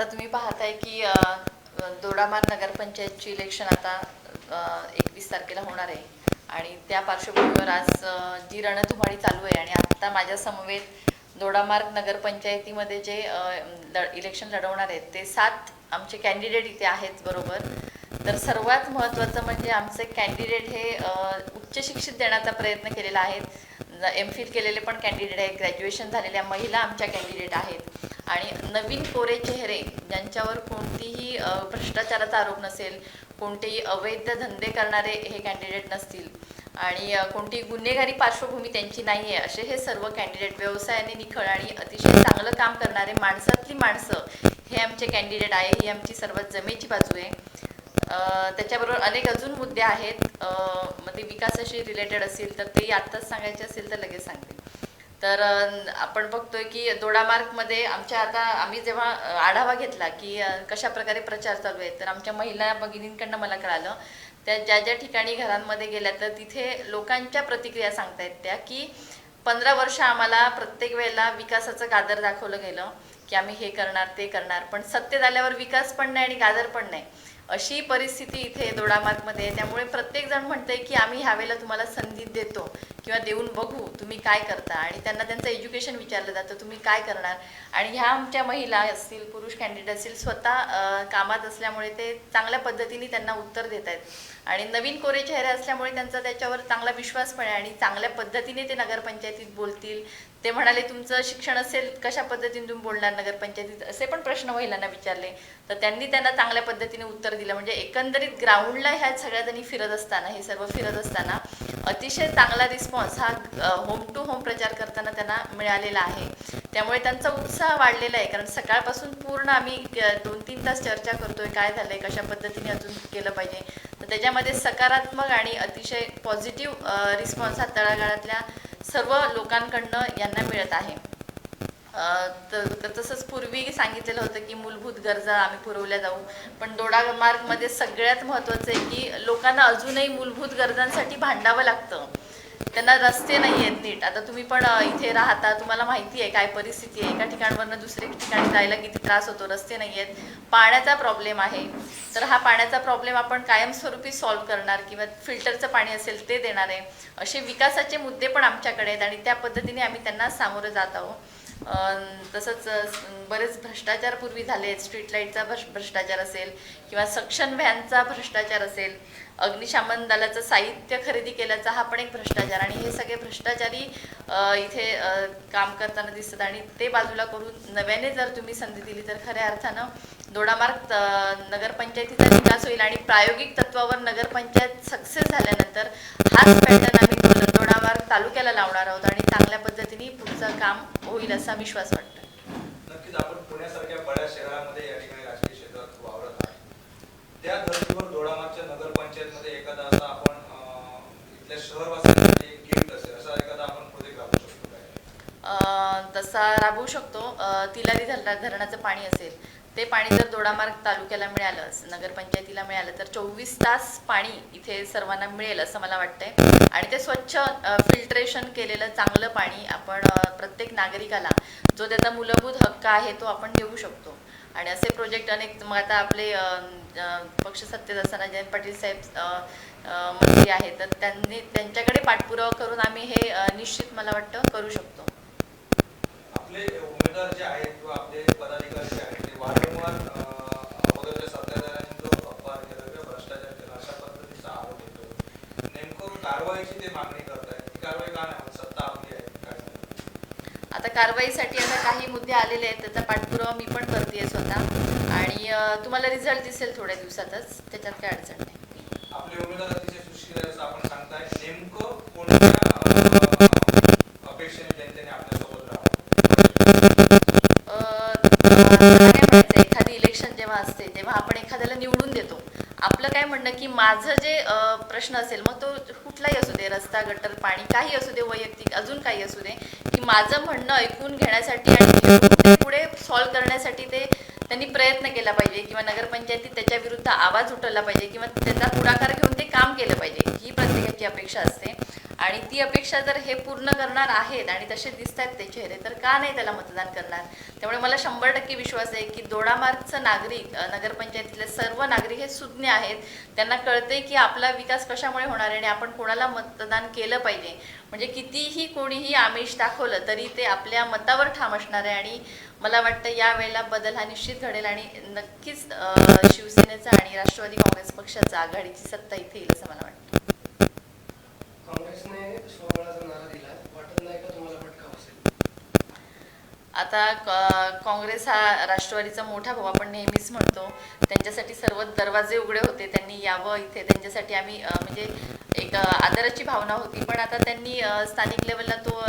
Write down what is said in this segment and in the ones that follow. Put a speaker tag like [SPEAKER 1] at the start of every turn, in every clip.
[SPEAKER 1] आता तुम्ही पाहताय की दोडामार नगरपंचायतची इलेक्शन आता एकवीस तारखेला होणार आहे. आणि त्या पार्श्वभूमीवर आज जी रणधुमाळी चालू आहे आणि आता माझ्या समवेत दोडामार्ग नगरपंचायतीमध्ये जे इलेक्शन लढवणार आहेत ते सात आमचे कॅन्डिडेट इथे आहेत बरोबर. तर सर्वात महत्त्वाचं म्हणजे आमचे कॅन्डिडेट हे उच्च शिक्षित देण्याचा प्रयत्न केलेला आहे. एम फिल केलेले पण कॅन्डिडेट आहेत. ग्रॅज्युएशन झालेल्या महिला आमच्या कॅन्डिडेट आहेत. आणि नवीन कोरे चेहरे ज्यांच्यावर कोणतीही भ्रष्टाचाराचा आरोप नसेल कोणतेही अवैध धंदे करणारे हे कॅन्डिडेट नसतील. आणि कोणतीही गुन्हेगारी पार्श्वभूमी त्यांची नाही आहे असे हे सर्व कॅन्डिडेट व्यवसायाने निखळ आणि अतिशय चांगलं काम करणारे माणसातली माणसं हे आमचे कॅन्डिडेट आहे ही आमची सर्वात जमेची बाजू आहे. त्याच्याबरोबर अनेक अजून मुद्दे आहेत. मग ते म्हणजे विकासाशी रिलेटेड असतील तर ते आत्ताच सांगायचे असेल तर लगेच सांगते. तर आपण बघतोय की दोडामार्गमध्ये आमच्या आता आम्ही जेव्हा आढावा घेतला की कशा प्रकारे प्रचार चालू आहे तर आमच्या महिला भगिनींकडनं मला कळालं त्या ज्या ज्या ठिकाणी घरांमध्ये गेल्या तर तिथे लोकांच्या प्रतिक्रिया सांगतायत त्या की पंधरा वर्ष आम्हाला प्रत्येक वेळेला विकासाचं गादर दाखवलं गेलं की आम्ही हे करणार ते करणार पण सत्तेत आल्यावर विकास पण नाही आणि गादर पण नाही. अशी परिस्थिती इथे दोडामार्गमध्ये आहे. त्यामुळे प्रत्येक जण म्हणतंय की आम्ही ह्यावेळेला तुम्हाला संधी देतो किंवा देऊन बघू तुम्ही काय करता. आणि त्यांना त्यांचं एज्युकेशन विचारलं जातं तुम्ही काय करणार? आणि ह्या आमच्या महिला असतील पुरुष कॅन्डिडेट असतील स्वतः कामात असल्यामुळे ते चांगल्या पद्धतीने त्यांना उत्तर देत आहेत आणि नवीन कोरे चेहरे असल्यामुळे त्यांचा त्याच्यावर चांगला विश्वास पण आहे आणि चांगल्या पद्धतीने ते नगरपंचायतीत बोलतील. ते म्हणाले तुमचं शिक्षण असेल कशा पद्धतीने तुम्ही बोलणार नगरपंचायतीत? असे पण प्रश्न महिलांना विचारले. तर त्यांनी त्यांना चांगल्या पद्धतीने उत्तर दिलं. म्हणजे एकंदरीत ग्राउंडला ह्या सगळ्या जणी फिरत असताना हे सर्व फिरत असताना अतिशय चांगला रिस्पॉन्स हा होम टू होम प्रचार करताना त्यांना मिळालेला आहे. त्यामुळे त्यांचा उत्साह वाढलेला आहे. कारण सकाळपासून पूर्ण आम्ही दोन तीन तास चर्चा करतोय काय झालंय कशा पद्धतीने अजून केलं पाहिजे. तर त्याच्यामध्ये सकारात्मक आणि अतिशय पॉझिटिव्ह रिस्पॉन्स हा तळागाळातल्या सर्व लोकांकडनं यांना मिळत आहे. तर तर तसंच पूर्वी सांगितलेलं होतं की मूलभूत गरजा आम्ही पुरवल्या जाऊ. पण दोडा मार्गमध्ये सगळ्यात महत्त्वाचं आहे की लोकांना अजूनही मूलभूत गरजांसाठी भांडावं लागतं. त्यांना रस्ते नाही आहेत नीट. आता तुम्ही पण इथे राहता तुम्हाला माहिती आहे काय परिस्थिती आहे. एका ठिकाणवरनं दुसरे ठिकाणी जायला किती त्रास होतो रस्ते नाही आहेत. पाण्याचा प्रॉब्लेम आहे. तर हा पाण्याचा प्रॉब्लेम आपण कायमस्वरूपी सॉल्व्ह करणार किंवा फिल्टरचं पाणी असेल ते देणार आहे. असे विकासाचे मुद्दे पण आमच्याकडे आहेत आणि त्या पद्धतीने आम्ही त्यांना सामोरं जात आहोत. तसंच बरेच भ्रष्टाचार पूर्वी झाले. आहेत स्ट्रीट लाईटचा भ्रश भ्रष्टाचार असेल किंवा सक्शन व्हॅनचा भ्रष्टाचार असेल अग्निशामन दलाचं साहित्य खरेदी केल्याचा हा पण एक भ्रष्टाचार. आणि हे सगळे भ्रष्टाचारी इथे काम करताना दिसतात. आणि ते बाजूला करून नव्याने जर तुम्ही संधी दिली तर खऱ्या अर्थानं दोडामार्ग नगरपंचायतीचा विकास होईल. आणि प्रायोगिक तत्वावर नगरपंचायत सक्सेस झाल्यानंतर हाच पॅटर्न आम्ही तालुक्याला लावणार आहोत आणि चांगल्या पद्धतीने पुढचं काम होईल असा विश्वास वाटतो
[SPEAKER 2] नक्कीच आपण पुण्यासारख्या बड्या शहरामध्ये या ठिकाणी राजकीय क्षेत्रात वावरत आहे त्या धर्तीवर दोडामागच्या नगरपंचायतमध्ये एखादा असा आपण इथल्या शहरवासियांसाठी एक गिफ्ट असेल असा एखादा आपण प्रोजेक्ट राबवू शकतो काय?
[SPEAKER 1] अं, तसा राबवू शकतो. तिलारी धरणा धरणाचं पाणी असेल ते पाणी जर दोडामार्ग तालुक्याला मिळालं नगरपंचायतीला मिळालं तर चोवीस तास पाणी इथे सर्वांना मिळेल असं मला वाटतंय. आणि ते स्वच्छ फिल्ट्रेशन केलेलं चांगलं पाणी आपण प्रत्येक नागरिकाला जो त्याचा मूलभूत हक्क आहे तो आपण देऊ शकतो. आणि असे प्रोजेक्ट अनेक मग आता आपले पक्ष सत्तेत असताना जयंत पाटील साहेब मंत्री आहेत तर त्यांनी त्यांच्याकडे पाठपुरावा करून आम्ही हे निश्चित मला वाटतं करू शकतो.
[SPEAKER 2] आपले उमेदवार जे आहेत किंवा आपले पदाधिकारी जे आहेत ते वारंवार अगोदरच्या सत्ताधाऱ्यांनी जो केला किंवा भ्रष्टाचार केला अशा पद्धतीचा आरोप येतो नेमकं कारवाईची ते मागणी करतायत. ती कारवाई का नाही? सत्ता आपली आहे. काय
[SPEAKER 1] आता कारवाईसाठी आता काही मुद्दे आलेले आहेत. त्याचा पाठपुरावा मी पण करते स्वतः. आणि तुम्हाला रिझल्ट दिसेल थोड्या दिवसातच. त्याच्यात काय अडचण नाही.
[SPEAKER 2] आपले उमेदवार अतिशय सुशील आहे असं आपण सांगताय. नेमकं कोणत्या अपेक्षेने जनतेने आपल्यासोबत
[SPEAKER 1] अं, मला काय म्हणायचं एखादी इलेक्शन जेव्हा असते तेव्हा आपण एखाद्याला निवडून देतो. आपलं काय म्हणणं की माझं जे प्रश्न असेल मग तो कुठलाही असू दे रस्ता गटर पाणी काही असू दे वैयक्तिक अजून काही असू दे की माझं म्हणणं ऐकून घेण्यासाठी आणि पुढे सॉल्व्ह करण्यासाठी ते त्यांनी प्रयत्न केला पाहिजे किंवा नगरपंचायतीत त्याच्या विरुद्ध आवाज उठवला पाहिजे किंवा त्याचा पुढाकार घेऊन ते काम केलं पाहिजे. ही प्रत्येकाची अपेक्षा असते. आणि ती अपेक्षा जर हे पूर्ण करणार आहेत आणि तसे दिसत आहेत ते चेहरे तर का नाही त्याला मतदान करणार? त्यामुळे मला शंभर टक्के विश्वास आहे की दोडामार्गचं नागरिक नगरपंचायतीतले सर्व नागरिक हे सुज्ञ आहेत. त्यांना कळते की आपला विकास कशामुळे होणार आहे आणि आपण कोणाला मतदान केलं पाहिजे? म्हणजे कितीही कोणीही आमिष दाखवलं तरी ते आपल्या मतावर ठाम असणार आहे आणि मला वाटतं यावेळेला बदल हा निश्चित घडेल आणि नक्कीच शिवसेनेचा आणि राष्ट्रवादी काँग्रेस पक्षाचा आघाडीची सत्ता इथे येईल असं मला वाटतं
[SPEAKER 3] काँग्रेसने स्वबळाचा नारा दिला वाटत नाही का तुम्हाला फटका बसेल
[SPEAKER 1] आता क- काँग्रेस हा राष्ट्रवादीचा मोठा भाऊ आपण नेहमीच म्हणतो त्यांच्यासाठी सर्व दरवाजे उघडे होते त्यांनी यावं इथे त्यांच्यासाठी आम्ही म्हणजे एक आदराची भावना होती. पण आता त्यांनी स्थानिक लेवलला तो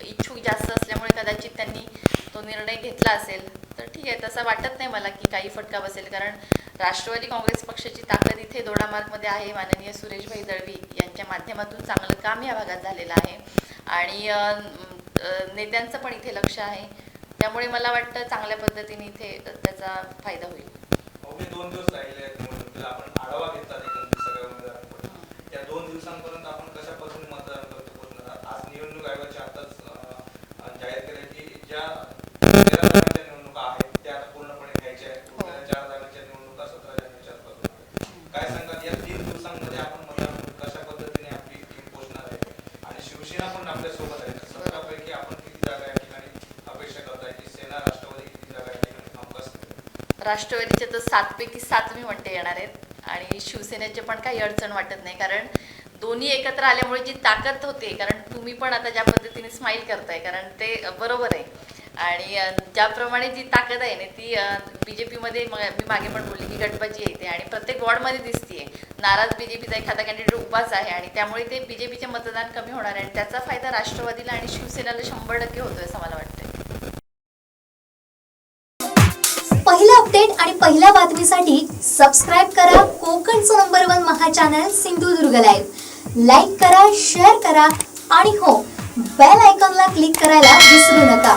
[SPEAKER 1] इच्छुक जास्त असल्यामुळे कदाचित त्यांनी तो निर्णय घेतला असेल. तर ठीक आहे तसा वाटत नाही मला की काही फटका बसेल कारण राष्ट्रवादी काँग्रेस पक्षाची ताकद इथे दोडामार्गमध्ये आहे. माननीय सुरेशभाई दळवी यांच्या माध्यमातून चांगलं काम या भागात झालेलं आहे. आणि नेत्यांचं पण इथे लक्ष आहे. त्यामुळे मला वाटतं चांगल्या पद्धतीने इथे त्याचा फायदा होईल.
[SPEAKER 2] दोन दिवस राहिले आपण आढावा घेतला एकंदरीत सगळ्या उमेदवारांकडून. या दोन दिवसांपर्यंत आपण कशा पद्धतीने मतदान करतो आहात? आज निवडणूक आयोगाच्या आताच जाहीर केलं की ज्या निवडणुका आहेत त्या आता पूर्णपणे घ्यायच्या आहेत. उरलेल्या चार जागांच्या निवडणुका सतरा जानेवारीच्या आसपास होणार आहेत. काय सांगाल? या तीन दिवसांमध्ये आपण मतदान कशा पद्धतीने आपली टीम पोहोचणार आहे आणि शिवसेना पण आपल्यासोबत आहे तर सतरापैकी आपण किती जागा या ठिकाणी अपेक्षा करताय की सेना राष्ट्रवादी किती जागा या ठिकाणी हमखास मिळेल?
[SPEAKER 1] राष्ट्रवादीचे तर सातपैकी सात मी म्हणते येणार आहेत. आणि शिवसेनेचे पण काही अडचण वाटत नाही कारण दोन्ही एकत्र आल्यामुळे जी ताकद होते कारण तुम्ही पण आता ज्या पद्धतीने स्माईल करताय कारण ते बरोबर आहे. आणि ज्याप्रमाणे जी ताकद आहे ना ती बी जे पीमध्ये मी मागे पण बोलली की गटबाजी येते आणि प्रत्येक वॉर्डमध्ये दिसतीये. नाराज बी जे पीचा एखादा कॅन्डिडेट उभाच आहे आणि त्यामुळे ते बी जे पीचे मतदान कमी होणार आहे आणि त्याचा फायदा राष्ट्रवादीला आणि शिवसेनेला शंभर टक्के होतोय असं मला वाटतं.
[SPEAKER 4] पहिलं अपडेट आणि पहिल्या बातमीसाठी सबस्क्राईब करा कोकणचं number one Maha channel Sindhudurg live like करा शेअर करा आणि हो बेल आयकॉनला क्लिक करायला विसरू नका.